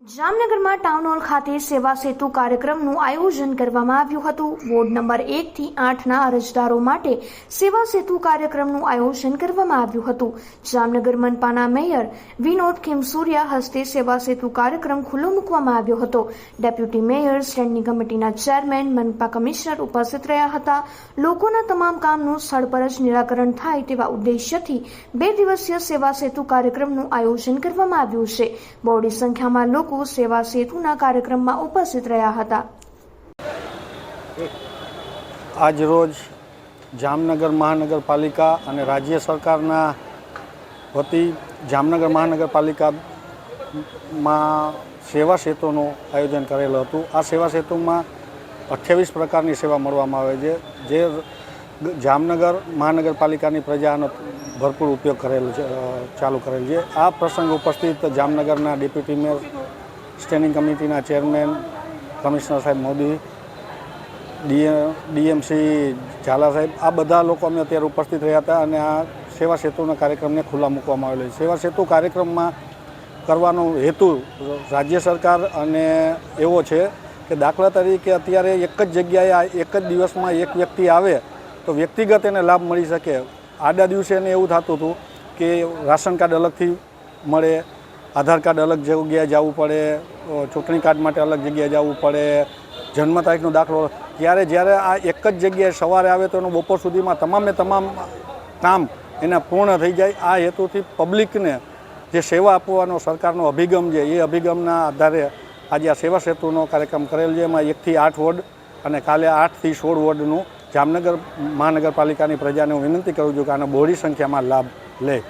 જામનગરમાં town hall ખાતે સેવા સેતુ કાર્યક્રમનું આયોજન કરવામાં આવ્યું હતું. વોર્ડ નંબર એક થી આઠના અરજદારો માટે સેવા સેતુ કાર્યક્રમનું આયોજન કરવામાં આવ્યું હતું. જામનગર મનપાના મેયર વિનોદ ખેમસુરિયા હસ્તે સેવા સેતુ કાર્યક્રમ ખુલ્લો મૂકવામાં આવ્યો હતો. ડેપ્યુટી મેયર સ્ટેન્ડિંગ કમિટીના ચેરમેન મનપા કમિશનર ઉપસ્થિત રહ્યા હતા. લોકોના તમામ કામનું સ્થળ પર જ નિરાકરણ થાય તેવા ઉદ્દેશ્યથી બે દિવસીય સેવા સેતુ કાર્યક્રમનું આયોજન કરવામાં આવ્યું છે. બહોળી સંખ્યામાં લોકો સેવા સેતુના કાર્યક્રમમાં ઉપસ્થિત રહ્યા હતા. આજરોજ જામનગર મહાનગરપાલિકા અને રાજ્ય સરકારના વતી જામનગર મહાનગરપાલિકામાં સેવા સેતુનું આયોજન કરેલું હતું. આ સેવા સેતુમાં અઠ્યાવીસ પ્રકારની સેવા મળવામાં આવે છે, જે જામનગર મહાનગરપાલિકાની પ્રજાનો ભરપૂર ઉપયોગ કરેલો છે ચાલુ કરેલ છે. આ પ્રસંગે ઉપસ્થિત જામનગરના ડેપ્યુટી મેયર સ્ટેન્ડિંગ કમિટીના ચેરમેન કમિશનર સાહેબ મોદી ડીએમસી ઝાલા સાહેબ, આ બધા લોકો અમે અત્યારે ઉપસ્થિત રહ્યા હતા અને આ સેવા સેતુના કાર્યક્રમને ખુલ્લા મૂકવામાં આવેલો છે. સેવા સેતુ કાર્યક્રમમાં કરવાનો હેતુ રાજ્ય સરકાર અને એવો છે કે દાખલા તરીકે અત્યારે એક જ જગ્યાએ એક જ દિવસમાં એક વ્યક્તિ આવે તો વ્યક્તિગત એને લાભ મળી શકે. આડા દિવસે એને એવું થતું હતું કે રાશન કાર્ડ અલગથી મળે આધાર કાર્ડ અલગ જગ્યાએ જવું પડે ચૂંટણી કાર્ડ માટે અલગ જગ્યાએ જવું પડે, જન્મ તારીખનો દાખલો ત્યારે જ્યારે આ એક જ જગ્યાએ સવારે આવે તો એનું બપોર સુધીમાં તમામે તમામ કામ એના પૂર્ણ થઈ જાય. આ હેતુથી પબ્લિકને જે સેવા આપવાનો સરકારનો અભિગમ છે, એ અભિગમના આધારે આજે આ સેવા સેતુનો કાર્યક્રમ કરેલ છે. એમાં એકથી આઠ વોર્ડ અને કાલે આઠથી સોળ વોર્ડનું જામનગર મહાનગરપાલિકાની પ્રજાને હું વિનંતી કરું છું કે આનો બહોળી સંખ્યામાં લાભ લે.